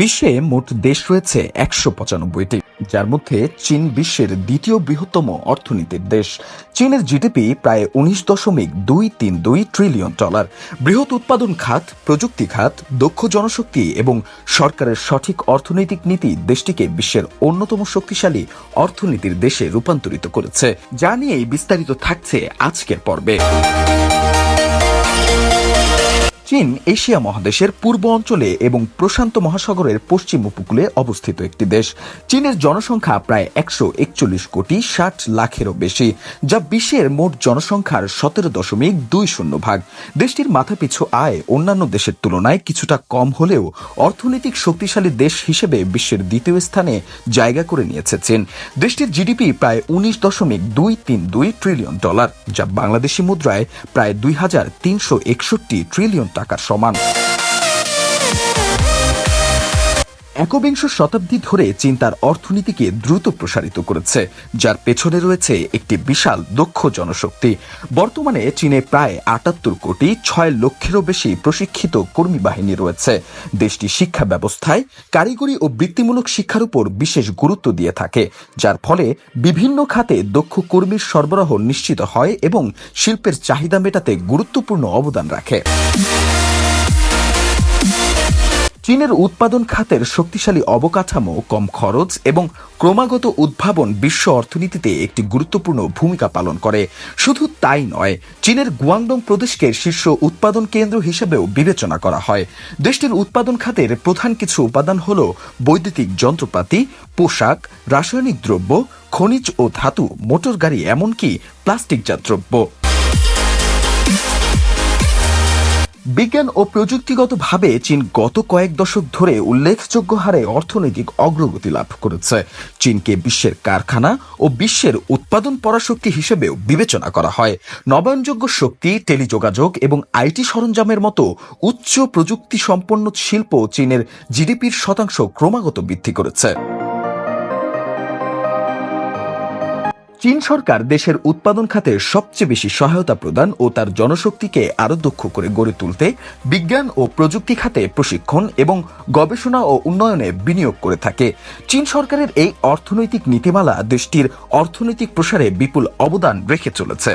বিশ্বে মোট দেশ রয়েছে একশো পঁচানব্বইটি, যার মধ্যে চীন বিশ্বের দ্বিতীয় বৃহত্তম অর্থনীতির দেশ। চীনের জিডিপি প্রায় উনিশ দশমিক দুই তিন দুই ট্রিলিয়ন ডলার। বৃহৎ উৎপাদন খাত, প্রযুক্তি খাত, দক্ষ জনশক্তি এবং সরকারের সঠিক অর্থনৈতিক নীতি দেশটিকে বিশ্বের অন্যতম শক্তিশালী অর্থনীতির দেশে রূপান্তরিত করেছে। যা নিয়েই বিস্তারিত থাকছে আজকের পর্বে। চীন এশিয়া মহাদেশের পূর্ব অঞ্চলে এবং প্রশান্ত মহাসাগরের পশ্চিম উপকূলে অবস্থিত একটি দেশ। চীনের জনসংখ্যা প্রায় একশো একচল্লিশ কোটি ষাট লাখেরও বেশি, যা বিশ্বের মোট জনসংখ্যার সতেরো দশমিক দুই শূন্য ভাগ। দেশটির মাথাপিছু আয় অন্যান্য দেশের তুলনায় কিছুটা কম হলেও অর্থনৈতিক শক্তিশালী দেশ হিসেবে বিশ্বের দ্বিতীয় স্থানে জায়গা করে নিয়েছে চীন। দেশটির জিডিপি প্রায় উনিশ দশমিক দুই তিন দুই ট্রিলিয়ন ডলার, যা বাংলাদেশি মুদ্রায় প্রায় দুই হাজার তিনশো একষট্টি ট্রিলিয়ন টাকার সমান। একবিংশ শতাব্দী ধরে চীন তার অর্থনীতিকে দ্রুত প্রসারিত করেছে, যার পেছনে রয়েছে একটি বিশাল দক্ষ জনশক্তি। বর্তমানে চীনে প্রায় আটাত্তর কোটি ছয় লক্ষেরও বেশি প্রশিক্ষিত কর্মী বাহিনী রয়েছে। দেশটি শিক্ষা ব্যবস্থায় কারিগরি ও বৃত্তিমূলক শিক্ষার উপর বিশেষ গুরুত্ব দিয়ে থাকে, যার ফলে বিভিন্ন খাতে দক্ষ কর্মীর সরবরাহ নিশ্চিত হয় এবং শিল্পের চাহিদা মেটাতে গুরুত্বপূর্ণ অবদান রাখে। চীনের উৎপাদন খাতের শক্তিশালী অবকাঠামো, কম খরচ এবং ক্রমাগত উদ্ভাবন বিশ্ব অর্থনীতিতে একটি গুরুত্বপূর্ণ ভূমিকা পালন করে। শুধু তাই নয়, চীনের গুয়াংডং প্রদেশকে শীর্ষ উৎপাদন কেন্দ্র হিসেবেও বিবেচনা করা হয়। দেশটির উৎপাদন খাতের প্রধান কিছু উপাদান হল বৈদ্যুতিক যন্ত্রপাতি, পোশাক, রাসায়নিক দ্রব্য, খনিজ ও ধাতু, মোটর গাড়ি এমনকি প্লাস্টিকজাত দ্রব্য। বিজ্ঞান ও প্রযুক্তিগতভাবে চীন গত কয়েক দশক ধরে উল্লেখযোগ্য হারে অর্থনৈতিক অগ্রগতি লাভ করেছে। চীনকে বিশ্বের কারখানা ও বিশ্বের উৎপাদন পরাশক্তি হিসেবেও বিবেচনা করা হয়। নবায়নযোগ্য শক্তি, টেলিযোগাযোগ এবং আইটি সরঞ্জামের মতো উচ্চ প্রযুক্তি সম্পন্ন শিল্প চীনের জিডিপির শতাংশ ক্রমাগত বৃদ্ধি করেছে। চীন সরকার দেশের উৎপাদন খাতে সবচেয়ে বেশি সহায়তা প্রদান ও তার জনশক্তিকে আরও দক্ষ করে গড়ে তুলতে বিজ্ঞান ও প্রযুক্তি খাতে প্রশিক্ষণ এবং গবেষণা ও উন্নয়নে বিনিয়োগ করে থাকে। চীন সরকারের এই অর্থনৈতিক নীতিমালা দেশটির অর্থনৈতিক প্রসারে বিপুল অবদান রেখে চলেছে।